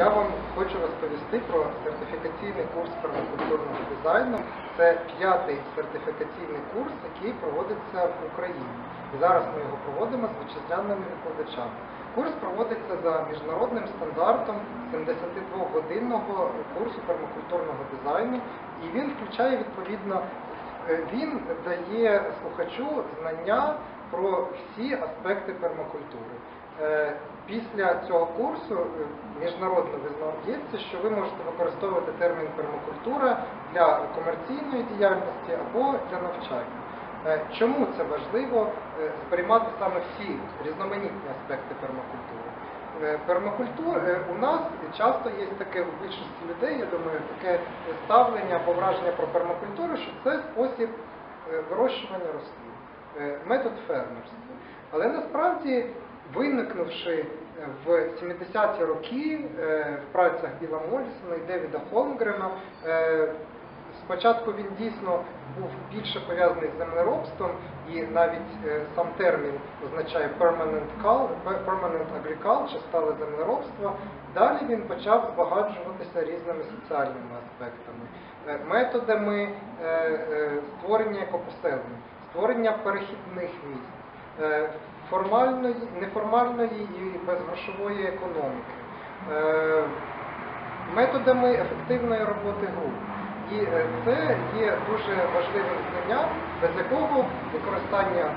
я вам хочу розповісти про сертифікаційний курс пермакультурного дизайну. Це п'ятий сертифікаційний курс, який проводиться в Україні. І зараз ми його проводимо з вітчизняними викладачами. Курс проводиться за міжнародним стандартом 72-годинного курсу пермакультурного дизайну, і він включає відповідно, е, він дає слухачу знання про всі аспекти пермакультури. Е, Після цього курсу е, міжнародно визнається, що ви можете використовувати термін пермакультура для комерційної діяльності або для навчання. Е, Чому це важливо сприймати саме всі різноманітні аспекти пермакультури? Пермакультура у нас часто є таке у більшості людей, я думаю, таке ставлення або враження про пермакультуру, що це спосіб вирощування рослин, метод фермерства. Але насправді, виникнувши е, в 70-ті роки е, в працях Біла Молісона і Девіда Холмгрена, е, Спочатку він дійсно був більше пов'язаний з землеробством, і навіть сам термін означає permanent, cul- permanent agriculture, стале землеробство. Далі він почав збагачуватися різними соціальними аспектами, методами створення екопоселень, створення перехідних міст, формальної, неформальної і безгрошової економіки. е, методами ефективної роботи груп. І е, це є дуже важливим знанням, без якого використання е,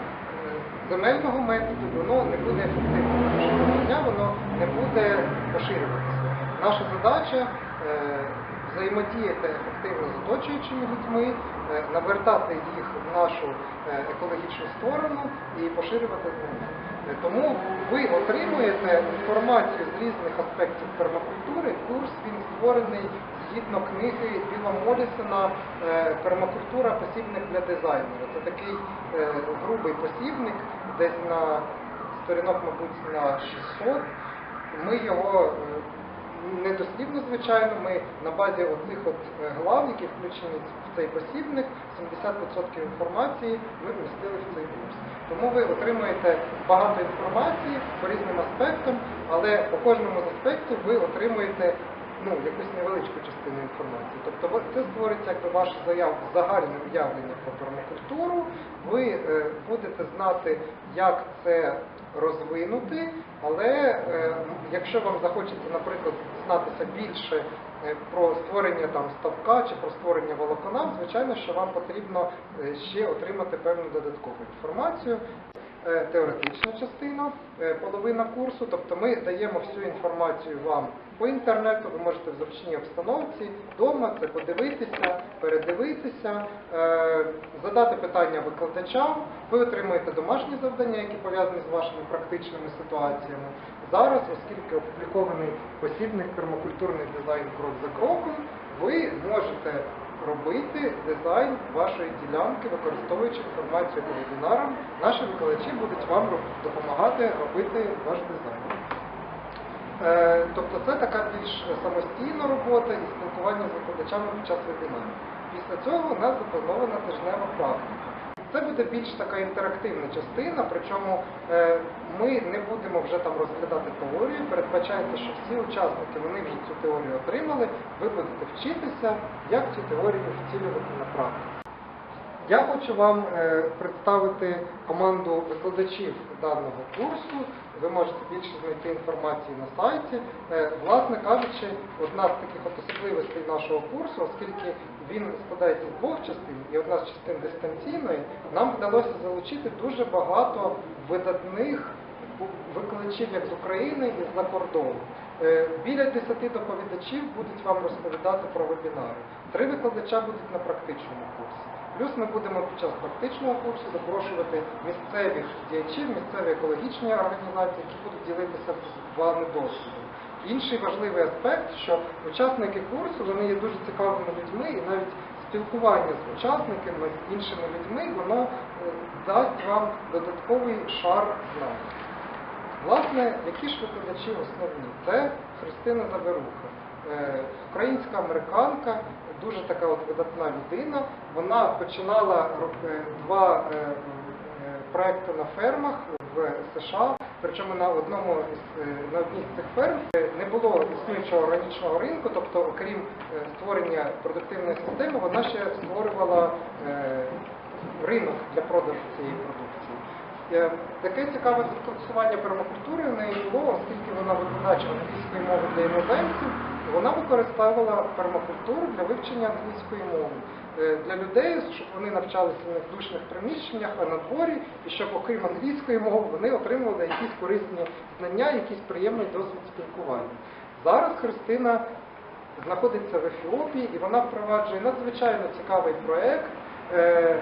земельного методу воно не буде ефективним. Воно не буде поширюватися. Наша задача взаємодіяти ефективно з оточуючими людьми, е, навертати їх в нашу е, екологічну сторону і поширювати знання. Е, Тому ви отримуєте інформацію з різних аспектів пермакультури. Курс він створений згідно книги Біла Молісона Пермакультура посібник для дизайнера. Це такий грубий посібник, десь на сторінок, мабуть, на 600. Ми його не дослівно, звичайно, ми на базі оцих от е, глав, які включені в цей посібник, 70% інформації ми вмістили в цей курс. Тому ви отримуєте багато інформації по різним аспектам, але по кожному з аспектів ви отримуєте ну, якусь невеличку частину інформації. Тобто це створиться якби ваше заяв, загальне уявлення про пермакультуру. Ви е, будете знати, як це розвинути, але е, якщо вам захочеться, наприклад, дізнатися більше е, про створення там ставка чи про створення волокна, звичайно, що вам потрібно е, ще отримати певну додаткову інформацію. Е, Теоретична частина, е, половина курсу, тобто ми даємо всю інформацію вам по інтернету, ви можете в зручній обстановці вдома це подивитися, передивитися, е, задати питання викладачам, ви отримуєте домашні завдання, які пов'язані з вашими практичними ситуаціями. Зараз, оскільки опублікований посібник пермакультурний дизайн крок за кроком, ви можете робити дизайн вашої ділянки, використовуючи інформацію по вебінарам. Наші викладачі будуть вам допомагати робити ваш дизайн. Е, Тобто це така більш самостійна робота і спілкування з викладачами під час вебінарів. Після цього у нас запланована тижнева практика. Це буде більш така інтерактивна частина, причому е, ми не будемо вже там розглядати теорію. Передбачається, що всі учасники вони вже цю теорію отримали. Ви будете вчитися, як цю теорію втілювати на практиці. Я хочу вам е, представити команду викладачів даного курсу. Ви можете більше знайти інформації на сайті. Е, власне кажучи, одна з таких особливостей нашого курсу, оскільки він складається з двох частин, і одна з частин дистанційної, нам вдалося залучити дуже багато видатних викладачів як з України і з-за кордону. Е, Біля 10 доповідачів будуть вам розповідати про вебінари. Три викладача будуть на практичному курсі. Плюс ми будемо під час практичного курсу запрошувати місцевих діячів, місцеві екологічні організації, які будуть ділитися з вами досвідом. Інший важливий аспект, що учасники курсу вони є дуже цікавими людьми, і навіть спілкування з учасниками, з іншими людьми, воно е, дасть вам додатковий шар знань. Власне, які ж викладачі основні? Це Христина Заверуха, е, українська американка, дуже така от видатна людина. Вона починала е, два е, е, проекти на фермах в США. Причому на одному із е, на одній з цих ферм е, не було існуючого органічного ринку, тобто, окрім е, створення продуктивної системи, вона ще створювала е, ринок для продажу цієї продукції. Е, Таке цікаве застосування пермакультури в неї було, оскільки вона викладач англійської мови для іноземців, вона використовувала пермакультуру для вивчення англійської мови Е, для людей, щоб вони навчалися в душних приміщеннях, а на дворі, і щоб окрім англійської мови вони отримували якісь корисні знання, якийсь приємний досвід спілкування. Зараз Христина знаходиться в Ефіопії і вона впроваджує надзвичайно цікавий проект е,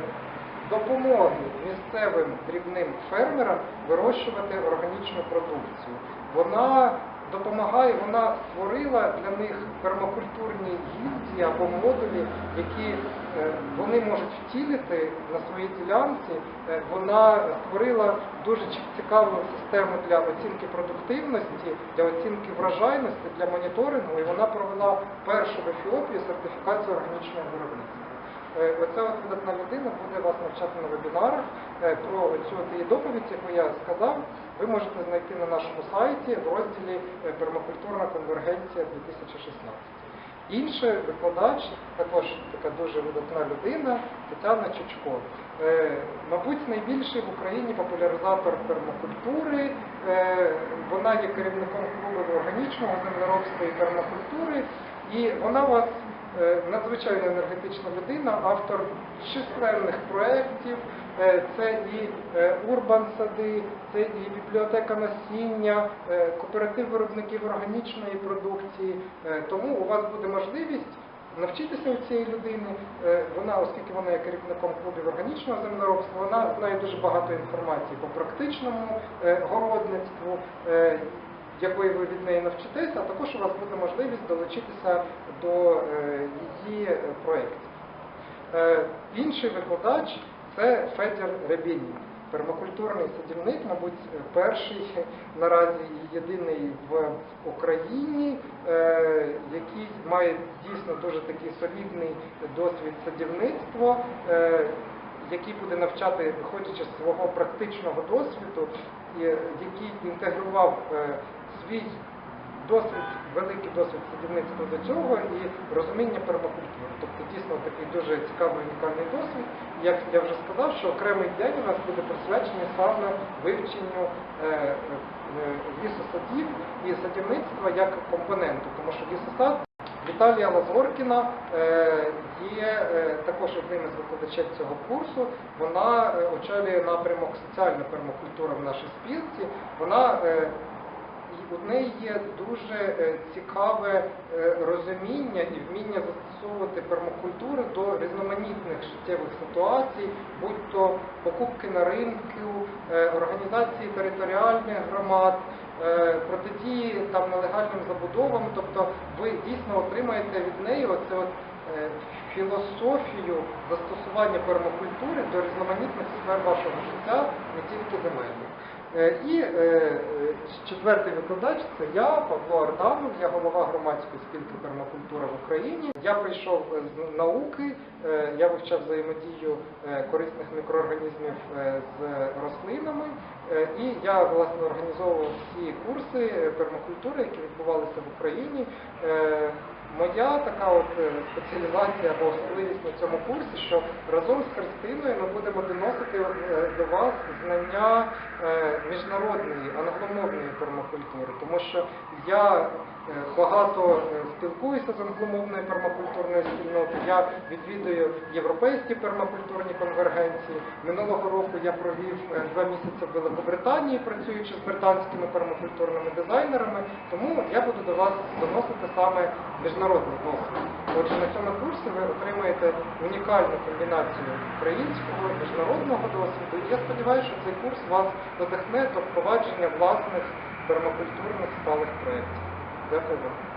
допомоги місцевим дрібним фермерам вирощувати органічну продукцію. Вона допомагає, вона створила для них пермакультурні гільдії або модулі, які е, вони можуть втілити на своїй ділянці. Е, Вона створила дуже цікаву систему для оцінки продуктивності, для оцінки врожайності, для моніторингу, і вона провела першу в Ефіопії сертифікацію органічного виробництва. Е, Оця от видатна людина буде вас навчати на вебінарах е, про цю доповідь, яку я сказав. Ви можете знайти на нашому сайті в розділі е, Пермакультурна конвергенція 2016. Інший викладач, також така дуже видатна людина, Тетяна Чучко. Мабуть, найбільший в Україні популяризатор пермакультури. Вона є керівником клубу органічного землеробства і пермакультури, і вона вас надзвичайно енергетична людина, автор численних проєктів. Е, Це і е, урбан сади, це і бібліотека насіння, е, кооператив виробників органічної продукції. Е, Тому у вас буде можливість навчитися у цієї людини. Е, Вона, оскільки вона є керівником клубів органічного землеробства, вона знає дуже багато інформації по практичному е, городництву. е, якої ви від неї навчитеся, а також у вас буде можливість долучитися до е, її е, проєктів. Е, Інший викладач це Федір Рябінін, пермакультурний садівник, мабуть, перший наразі єдиний в Україні, який має дійсно дуже такий солідний досвід садівництва, який буде навчати, виходячи з свого практичного досвіду, який інтегрував свій досвід, великий досвід садівництва до цього і розуміння пермакультури. Тобто дійсно такий дуже цікавий унікальний досвід. Як я вже сказав, що окремий день у нас буде присвячений саме вивченню е, е, лісосадів і садівництва як компоненту, тому що лісосад Віталія Лазоркіна е, є е, також одним із викладачів цього курсу. Вона очолює напрямок соціальна пермакультура в нашій спілці. Вона у неї є дуже е, цікаве е, розуміння і вміння застосовувати пермакультури до різноманітних життєвих ситуацій, будь то покупки на ринку, е, організації територіальних громад, протидії там нелегальним забудовам. Тобто ви дійсно отримаєте від неї оце от філософію застосування пермакультури до різноманітних сфер вашого життя, не тільки земельних. Е, І е, е, четвертий викладач це я, Павло Арданов, я голова громадської спілки пермакультура в Україні. Я прийшов з науки, я вивчав взаємодію корисних мікроорганізмів з рослинами, і я власне організовував всі курси пермакультури, які відбувалися в Україні. Моя така от е, спеціалізація або особливість на цьому курсі, що разом з Христиною ми будемо доносити е, до вас знання е, міжнародної англомовної пермакультури, тому що я багато спілкуюся з англомовною пермакультурною спільнотою, я відвідую європейські пермакультурні конвергенції. Минулого року я провів два місяці в Великобританії, працюючи з британськими пермакультурними дизайнерами, тому я буду до вас доносити саме міжнародний досвід. Отже, на цьому курсі ви отримаєте унікальну комбінацію українського міжнародного досвіду. І я сподіваюся, що цей курс вас надихне до впровадження власних пермакультурних сталих проєктів. Дякую вам.